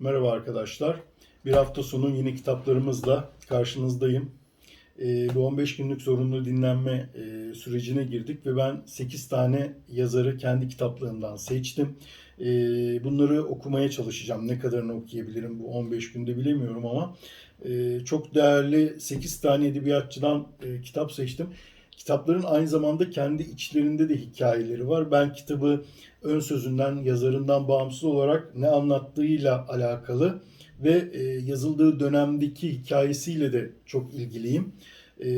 Merhaba arkadaşlar. Bir hafta sonu yine kitaplarımızla karşınızdayım. Ee, bu 15 günlük zorunlu dinlenme e, sürecine girdik ve ben 8 tane yazarı kendi kitaplığımdan seçtim. Ee, bunları okumaya çalışacağım. Ne kadarını okuyabilirim bu 15 günde bilemiyorum ama e, çok değerli 8 tane edebiyatçıdan e, kitap seçtim. Kitapların aynı zamanda kendi içlerinde de hikayeleri var. Ben kitabı ön sözünden, yazarından bağımsız olarak ne anlattığıyla alakalı ve e, yazıldığı dönemdeki hikayesiyle de çok ilgiliyim. E,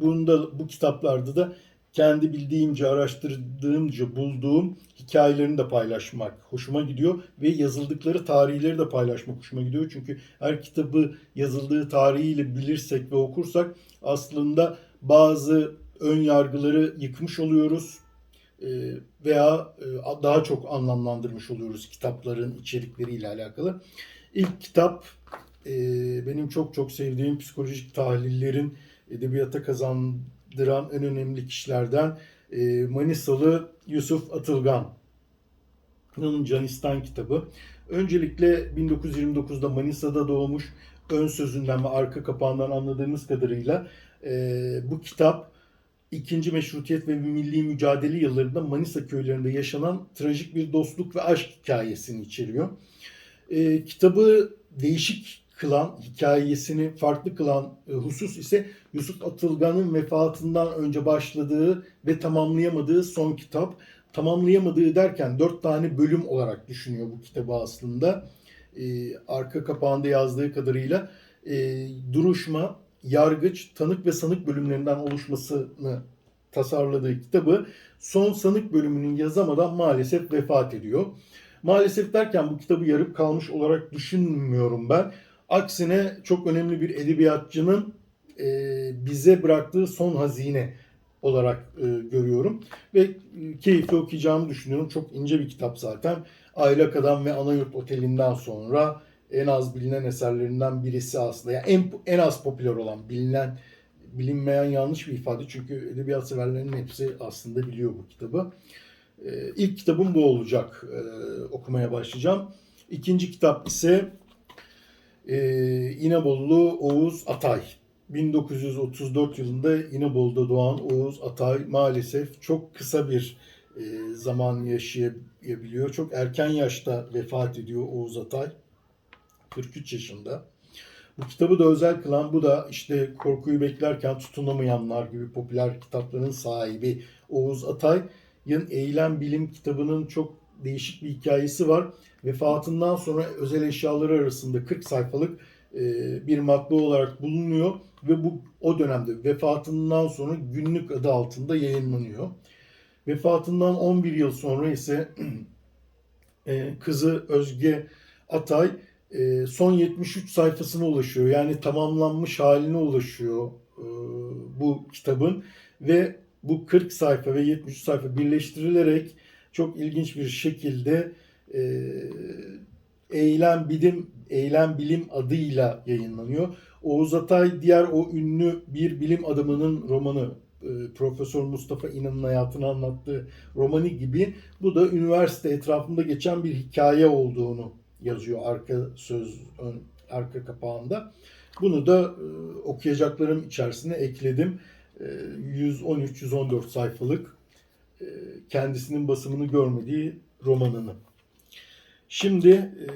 bunda bu kitaplarda da kendi bildiğimce, araştırdığımca bulduğum hikayelerini de paylaşmak hoşuma gidiyor ve yazıldıkları tarihleri de paylaşmak hoşuma gidiyor. Çünkü her kitabı yazıldığı tarihiyle bilirsek ve okursak aslında bazı ön yargıları yıkmış oluyoruz e, veya e, daha çok anlamlandırmış oluyoruz kitapların içerikleriyle alakalı. İlk kitap e, benim çok çok sevdiğim psikolojik tahlillerin edebiyata kazandıran en önemli kişilerden Manisalı Yusuf Atılgan'ın Canistan kitabı. Öncelikle 1929'da Manisa'da doğmuş ön sözünden ve arka kapağından anladığımız kadarıyla bu kitap İkinci Meşrutiyet ve Milli Mücadele yıllarında Manisa köylerinde yaşanan trajik bir dostluk ve aşk hikayesini içeriyor. E, kitabı değişik kılan, hikayesini farklı kılan e, husus ise Yusuf Atılgan'ın vefatından önce başladığı ve tamamlayamadığı son kitap. Tamamlayamadığı derken dört tane bölüm olarak düşünüyor bu kitabı aslında. E, arka kapağında yazdığı kadarıyla e, duruşma, yargıç, tanık ve sanık bölümlerinden oluşmasını tasarladığı kitabı son sanık bölümünün yazamadan maalesef vefat ediyor. Maalesef derken bu kitabı yarıp kalmış olarak düşünmüyorum ben. Aksine çok önemli bir edebiyatçının e, bize bıraktığı son hazine olarak e, görüyorum. Ve e, keyifli okuyacağımı düşünüyorum. Çok ince bir kitap zaten. Aylak Adam ve Anayurt Oteli'nden sonra en az bilinen eserlerinden birisi aslında. Yani en, en az popüler olan, bilinen, bilinmeyen yanlış bir ifade. Çünkü edebiyat severlerinin hepsi aslında biliyor bu kitabı. Ee, ilk kitabım bu olacak. Ee, okumaya başlayacağım. İkinci kitap ise e, İnebolu Oğuz Atay. 1934 yılında İnebolu'da doğan Oğuz Atay maalesef çok kısa bir e, zaman yaşayabiliyor. Çok erken yaşta vefat ediyor Oğuz Atay. 43 yaşında. Bu kitabı da özel kılan bu da işte Korkuyu Beklerken Tutunamayanlar gibi popüler kitapların sahibi Oğuz Atay'ın Eylem Bilim kitabının çok değişik bir hikayesi var. Vefatından sonra özel eşyaları arasında 40 sayfalık e, bir matbaa olarak bulunuyor ve bu o dönemde vefatından sonra günlük adı altında yayınlanıyor. Vefatından 11 yıl sonra ise e, kızı Özge Atay son 73 sayfasına ulaşıyor. Yani tamamlanmış haline ulaşıyor e, bu kitabın ve bu 40 sayfa ve 73 sayfa birleştirilerek çok ilginç bir şekilde e, Eylem Bilim Eylem Bilim adıyla yayınlanıyor. Oğuz Atay diğer o ünlü bir bilim adamının romanı Profesör Mustafa İnan'ın hayatını anlattığı romanı gibi bu da üniversite etrafında geçen bir hikaye olduğunu yazıyor arka söz ön, arka kapağında. Bunu da e, okuyacaklarım içerisine ekledim. E, 113-114 sayfalık e, kendisinin basımını görmediği romanını. Şimdi e,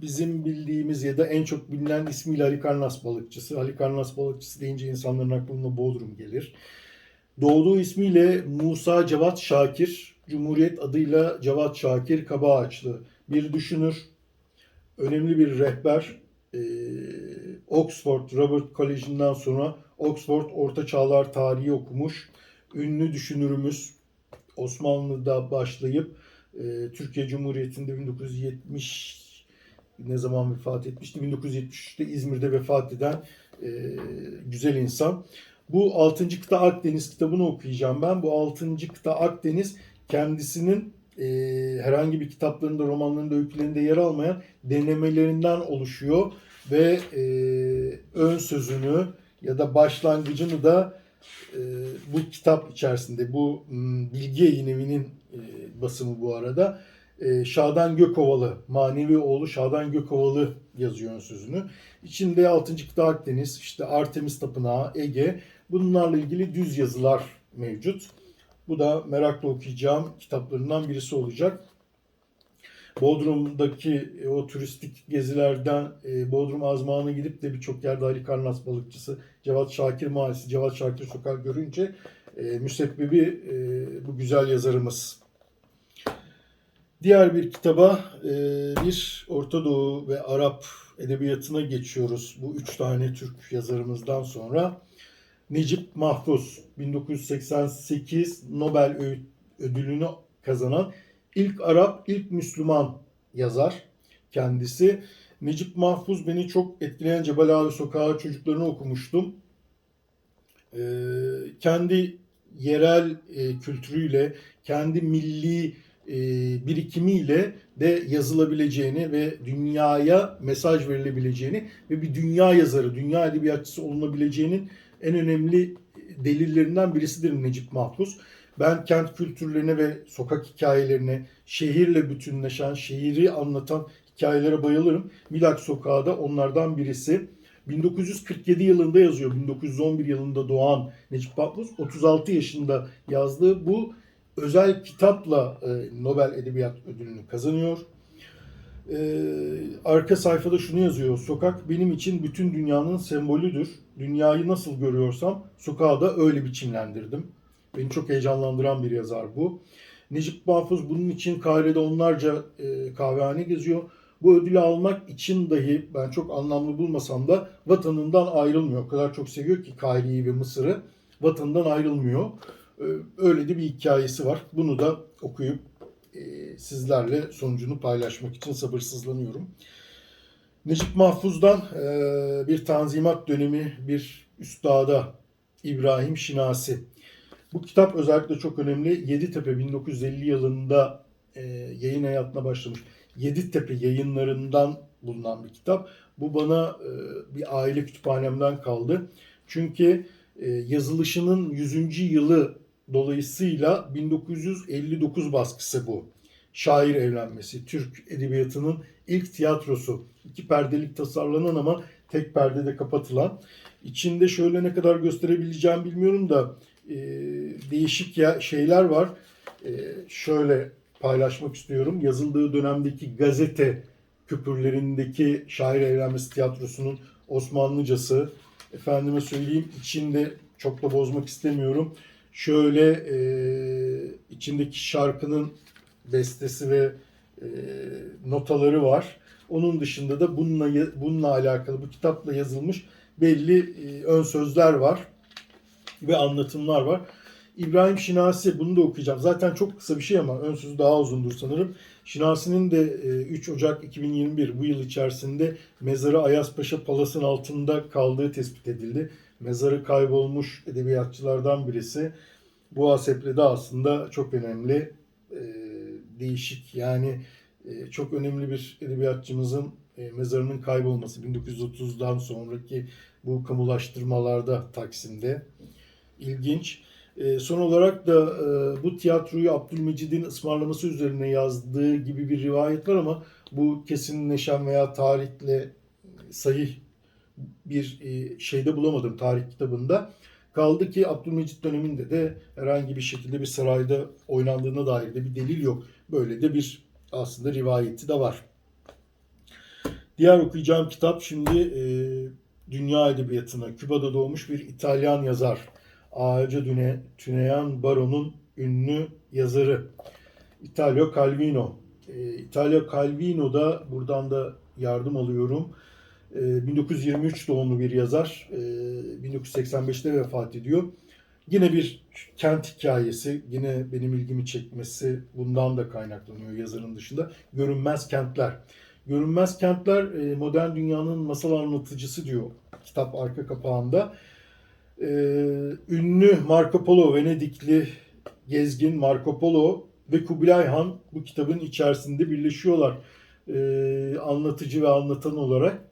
bizim bildiğimiz ya da en çok bilinen ismiyle Halikarnas balıkçısı. Halikarnas balıkçısı deyince insanların aklına Bodrum gelir. Doğduğu ismiyle Musa Cevat Şakir, Cumhuriyet adıyla Cevat Şakir Kabaağaçlı bir düşünür, önemli bir rehber. Ee, Oxford Robert College'inden sonra Oxford Orta Çağlar Tarihi okumuş. Ünlü düşünürümüz Osmanlı'da başlayıp e, Türkiye Cumhuriyeti'nde 1970 ne zaman vefat etmişti? 1973'te İzmir'de vefat eden e, güzel insan. Bu 6. kıta Akdeniz kitabını okuyacağım ben. Bu 6. kıta Akdeniz kendisinin e, herhangi bir kitaplarında, romanlarında, öykülerinde yer almayan denemelerinden oluşuyor ve e, ön sözünü ya da başlangıcını da e, bu kitap içerisinde, bu m, Bilgi Yayın e, basımı bu arada e, Şadan Gökovalı, manevi oğlu Şadan Gökovalı yazıyor ön sözünü. İçinde 6. kıta Akdeniz, işte Artemis Tapınağı, Ege bunlarla ilgili düz yazılar mevcut. Bu da merakla okuyacağım kitaplarından birisi olacak. Bodrum'daki e, o turistik gezilerden e, Bodrum Azmağı'na gidip de birçok yerde Ali Karnas balıkçısı, Cevat Şakir Mahallesi, Cevat Şakir Sokak görünce e, müsebbibi bu güzel yazarımız. Diğer bir kitaba bir Orta Doğu ve Arap edebiyatına geçiyoruz. Bu üç tane Türk yazarımızdan sonra. Necip Mahfuz 1988 Nobel Ödülünü kazanan ilk Arap, ilk Müslüman yazar kendisi. Necip Mahfuz beni çok etkileyen Cebel Ali Sokağı çocuklarını okumuştum. Ee, kendi yerel e, kültürüyle, kendi milli e, birikimiyle de yazılabileceğini ve dünyaya mesaj verilebileceğini ve bir dünya yazarı, dünya edebiyatçısı olunabileceğinin en önemli delillerinden birisidir Necip Mahfuz. Ben kent kültürlerine ve sokak hikayelerine, şehirle bütünleşen, şehri anlatan hikayelere bayılırım. Milak Sokağı da onlardan birisi. 1947 yılında yazıyor. 1911 yılında doğan Necip Mahfuz 36 yaşında yazdığı bu özel kitapla e, Nobel Edebiyat Ödülünü kazanıyor. Ee, arka sayfada şunu yazıyor. Sokak benim için bütün dünyanın sembolüdür. Dünyayı nasıl görüyorsam sokağı da öyle biçimlendirdim. Beni çok heyecanlandıran bir yazar bu. Necip Mahfuz bunun için Kahire'de onlarca e, kahvehane geziyor. Bu ödülü almak için dahi ben çok anlamlı bulmasam da vatanından ayrılmıyor. O kadar çok seviyor ki Kahire'yi ve Mısır'ı vatanından ayrılmıyor. Ee, öyle de bir hikayesi var. Bunu da okuyup e, sizlerle sonucunu paylaşmak için sabırsızlanıyorum. Necip Mahfuz'dan e, bir tanzimat dönemi bir üstada İbrahim Şinasi. Bu kitap özellikle çok önemli. Yeditepe 1950 yılında e, yayın hayatına başlamış. Yeditepe yayınlarından bulunan bir kitap. Bu bana bir aile kütüphanemden kaldı. Çünkü yazılışının 100. yılı dolayısıyla 1959 baskısı bu. Şair evlenmesi, Türk edebiyatının ilk tiyatrosu. iki perdelik tasarlanan ama tek perdede kapatılan. İçinde şöyle ne kadar gösterebileceğim bilmiyorum da e, değişik ya şeyler var. E, şöyle paylaşmak istiyorum. Yazıldığı dönemdeki gazete küpürlerindeki şair evlenmesi tiyatrosunun Osmanlıcası. Efendime söyleyeyim içinde çok da bozmak istemiyorum. Şöyle e, içindeki şarkının bestesi ve e, notaları var. Onun dışında da bununla bununla alakalı bu kitapla yazılmış belli e, ön sözler var ve anlatımlar var. İbrahim Şinasi bunu da okuyacağım. Zaten çok kısa bir şey ama ön sözü daha uzundur sanırım. Şinasi'nin de e, 3 Ocak 2021 bu yıl içerisinde mezarı Ayazpaşa Palas'ın altında kaldığı tespit edildi. Mezarı kaybolmuş edebiyatçılardan birisi. Bu Asep'le de aslında çok önemli e, değişik yani e, çok önemli bir edebiyatçımızın e, mezarının kaybolması 1930'dan sonraki bu kamulaştırmalarda Taksim'de ilginç. E, son olarak da bu tiyatroyu Abdülmecid'in ısmarlaması üzerine yazdığı gibi bir rivayet var ama bu kesinleşen veya tarihle sahih bir şeyde bulamadım tarih kitabında. Kaldı ki Abdülmecit döneminde de herhangi bir şekilde bir sarayda oynandığına dair de bir delil yok. Böyle de bir aslında rivayeti de var. Diğer okuyacağım kitap şimdi e, dünya edebiyatına, Küba'da doğmuş bir İtalyan yazar. Ağaca Düne, Tüneyan Baro'nun ünlü yazarı. Italio Calvino. E, Italio Calvino da buradan da yardım alıyorum. 1923 ee, doğumlu bir yazar. 1985'te ee, vefat ediyor. Yine bir kent hikayesi, yine benim ilgimi çekmesi bundan da kaynaklanıyor yazarın dışında. Görünmez kentler. Görünmez kentler e, modern dünyanın masal anlatıcısı diyor kitap arka kapağında. Ee, ünlü Marco Polo, Venedikli gezgin Marco Polo ve Kubilay Han bu kitabın içerisinde birleşiyorlar. Anlatıcı ve anlatan olarak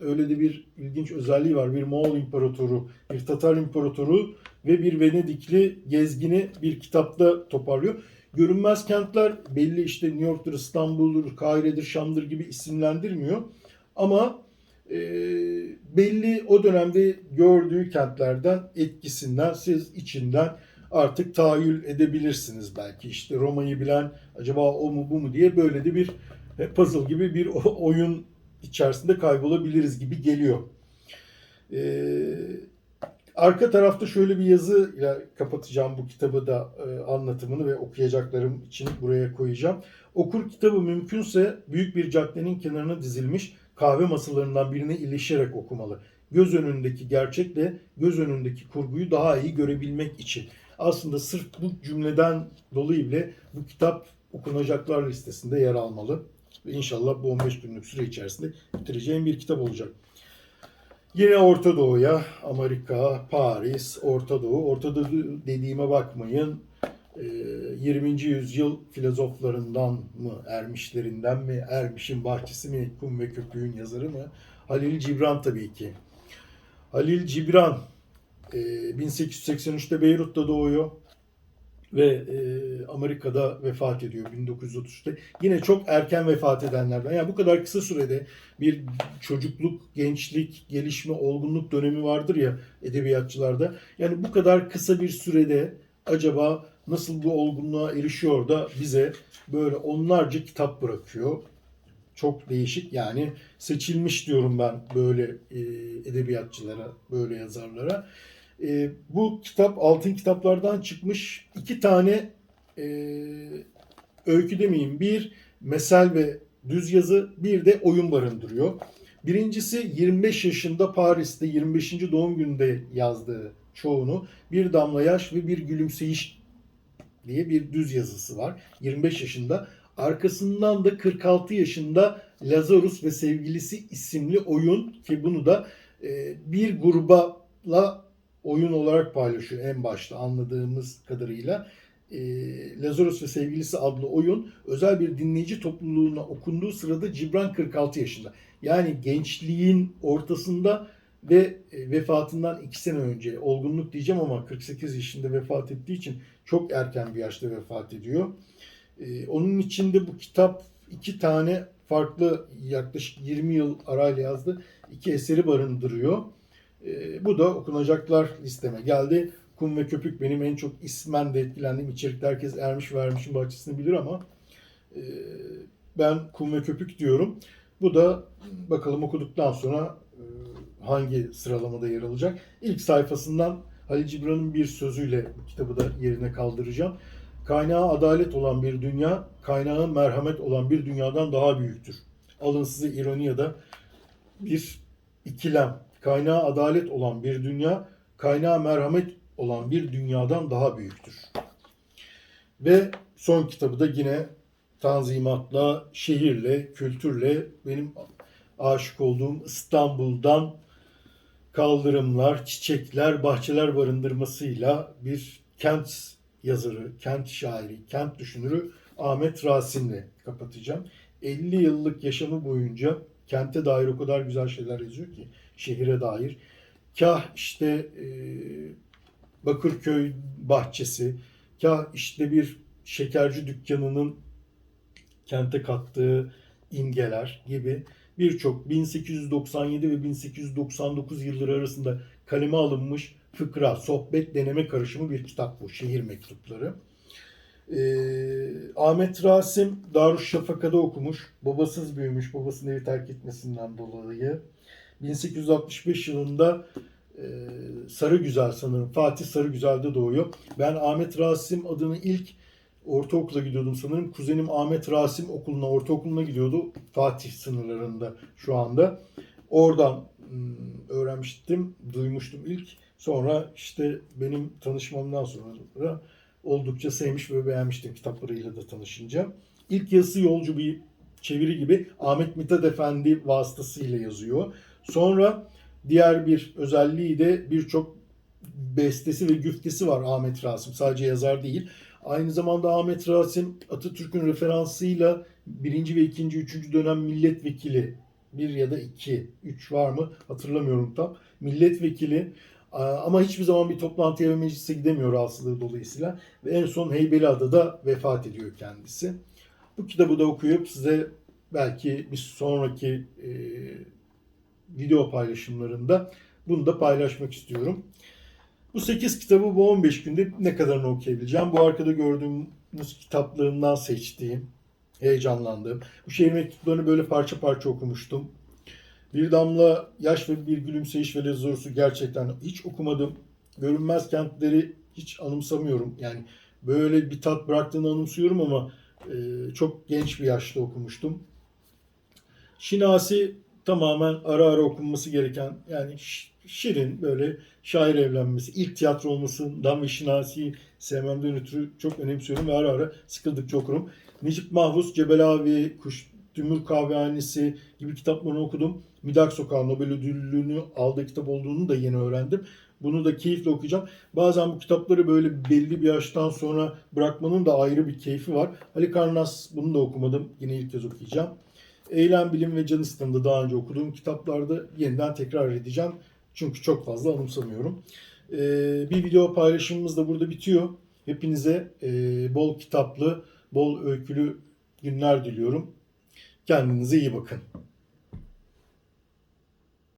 öyle de bir ilginç özelliği var. Bir Moğol imparatoru, bir Tatar imparatoru ve bir Venedikli gezgini bir kitapta toparlıyor. Görünmez kentler belli işte New York'tur, İstanbul'dur, Kahire'dir, Şam'dır gibi isimlendirmiyor. Ama e, belli o dönemde gördüğü kentlerden etkisinden siz içinden artık tahayyül edebilirsiniz belki. İşte Roma'yı bilen acaba o mu bu mu diye böyle de bir e, puzzle gibi bir oyun içerisinde kaybolabiliriz gibi geliyor. Ee, arka tarafta şöyle bir yazıyla kapatacağım bu kitabı da e, anlatımını ve okuyacaklarım için buraya koyacağım. Okur kitabı mümkünse büyük bir caddenin kenarına dizilmiş kahve masalarından birine ilişerek okumalı. Göz önündeki gerçekle göz önündeki kurguyu daha iyi görebilmek için. Aslında sırf bu cümleden dolayı bile bu kitap okunacaklar listesinde yer almalı. Ve inşallah bu 15 günlük süre içerisinde bitireceğim bir kitap olacak. Yine Orta Doğu'ya, Amerika, Paris, Orta Doğu. Orta Doğu dediğime bakmayın. Ee, 20. yüzyıl filozoflarından mı, ermişlerinden mi, Ermiş'in bahçesi mi, Kum ve Köpüğün yazarı mı? Halil Cibran tabii ki. Halil Cibran e, 1883'te Beyrut'ta doğuyor ve e, Amerika'da vefat ediyor 1933'te. Yine çok erken vefat edenlerden. Yani bu kadar kısa sürede bir çocukluk, gençlik, gelişme, olgunluk dönemi vardır ya edebiyatçılarda. Yani bu kadar kısa bir sürede acaba nasıl bu olgunluğa erişiyor da bize böyle onlarca kitap bırakıyor. Çok değişik yani seçilmiş diyorum ben böyle e, edebiyatçılara, böyle yazarlara. E, bu kitap altın kitaplardan çıkmış iki tane e, öykü demeyeyim. Bir mesel ve düz yazı, bir de oyun barındırıyor. Birincisi 25 yaşında Paris'te 25. doğum gününde yazdığı çoğunu Bir Damla Yaş ve Bir Gülümseyiş diye bir düz yazısı var. 25 yaşında. Arkasından da 46 yaşında Lazarus ve Sevgilisi isimli oyun ki bunu da e, bir grupla oyun olarak paylaşıyor en başta anladığımız kadarıyla. E, Lazarus ve Sevgilisi adlı oyun özel bir dinleyici topluluğuna okunduğu sırada Cibran 46 yaşında. Yani gençliğin ortasında ve e, vefatından 2 sene önce olgunluk diyeceğim ama 48 yaşında vefat ettiği için çok erken bir yaşta vefat ediyor. E, onun içinde bu kitap iki tane farklı yaklaşık 20 yıl arayla yazdı. iki eseri barındırıyor. E, bu da okunacaklar listeme geldi. Kum ve Köpük benim en çok ismen de etkilendiğim içerikte herkes Ermiş ve Ermiş'in bahçesini bilir ama e, ben Kum ve Köpük diyorum. Bu da bakalım okuduktan sonra e, hangi sıralamada yer alacak. İlk sayfasından Halil Cibran'ın bir sözüyle bu kitabı da yerine kaldıracağım. Kaynağı adalet olan bir dünya, kaynağı merhamet olan bir dünyadan daha büyüktür. Alın size ironi ya da bir ikilem. Kaynağı adalet olan bir dünya, kaynağı merhamet olan bir dünyadan daha büyüktür. Ve son kitabı da yine tanzimatla, şehirle, kültürle benim aşık olduğum İstanbul'dan kaldırımlar, çiçekler, bahçeler barındırmasıyla bir kent yazarı, kent şairi, kent düşünürü Ahmet Rasim'le kapatacağım. 50 yıllık yaşamı boyunca kente dair o kadar güzel şeyler yazıyor ki şehire dair. Kah işte e, Bakırköy bahçesi, kah işte bir şekerci dükkanının kente kattığı imgeler gibi birçok 1897 ve 1899 yılları arasında kaleme alınmış fıkra, sohbet, deneme karışımı bir kitap bu. Şehir mektupları. Ee, Ahmet Rasim Darüşşafaka'da okumuş. Babasız büyümüş. Babasının evi terk etmesinden dolayı. 1865 yılında e, Sarıgüzel sanırım. Fatih Sarıgüzel'de doğuyor. Ben Ahmet Rasim adını ilk ortaokula gidiyordum sanırım. Kuzenim Ahmet Rasim okuluna, ortaokuluna gidiyordu. Fatih sınırlarında şu anda. Oradan ım, öğrenmiştim, duymuştum ilk. Sonra işte benim tanışmamdan sonra oldukça sevmiş ve beğenmiştim kitaplarıyla da tanışınca. İlk yazısı yolcu bir çeviri gibi Ahmet Mithat Efendi vasıtasıyla yazıyor. Sonra diğer bir özelliği de birçok bestesi ve güftesi var Ahmet Rasim. Sadece yazar değil. Aynı zamanda Ahmet Rasim Atatürk'ün referansıyla birinci ve ikinci, üçüncü dönem milletvekili bir ya da iki, üç var mı hatırlamıyorum tam. Milletvekili Ama hiçbir zaman bir toplantıya ve meclise gidemiyor rahatsızlığı dolayısıyla. Ve en son Heybeliada'da vefat ediyor kendisi. Bu kitabı da okuyup size belki bir sonraki e, video paylaşımlarında bunu da paylaşmak istiyorum. Bu 8 kitabı bu 15 günde ne kadarını okuyabileceğim? Bu arkada gördüğünüz kitaplığımdan seçtiğim, heyecanlandığım. Bu şehir mektuplarını böyle parça parça okumuştum. Bir damla yaş ve bir gülümseyiş ve lezorusu gerçekten hiç okumadım. Görünmez kentleri hiç anımsamıyorum. Yani böyle bir tat bıraktığını anımsıyorum ama e, çok genç bir yaşta okumuştum. Şinasi tamamen ara ara okunması gereken yani şirin böyle şair evlenmesi, ilk tiyatro olmasından ve Şinasi'yi sevmemden ötürü çok önemsiyorum ve ara ara sıkıldıkça okurum. Necip Mahfuz, Cebelavi, Kuş Tümür Kahvehanesi gibi kitaplarını okudum. Midak Sokağı Nobel ödülünü aldığı kitap olduğunu da yeni öğrendim. Bunu da keyifle okuyacağım. Bazen bu kitapları böyle belli bir yaştan sonra bırakmanın da ayrı bir keyfi var. Ali Karnas bunu da okumadım. Yine ilk kez okuyacağım. Eylem, Bilim ve Can İslam'da daha önce okuduğum kitaplarda yeniden tekrar edeceğim. Çünkü çok fazla anımsamıyorum. Ee, bir video paylaşımımız da burada bitiyor. Hepinize e, bol kitaplı, bol öykülü günler diliyorum. Kendinize iyi bakın.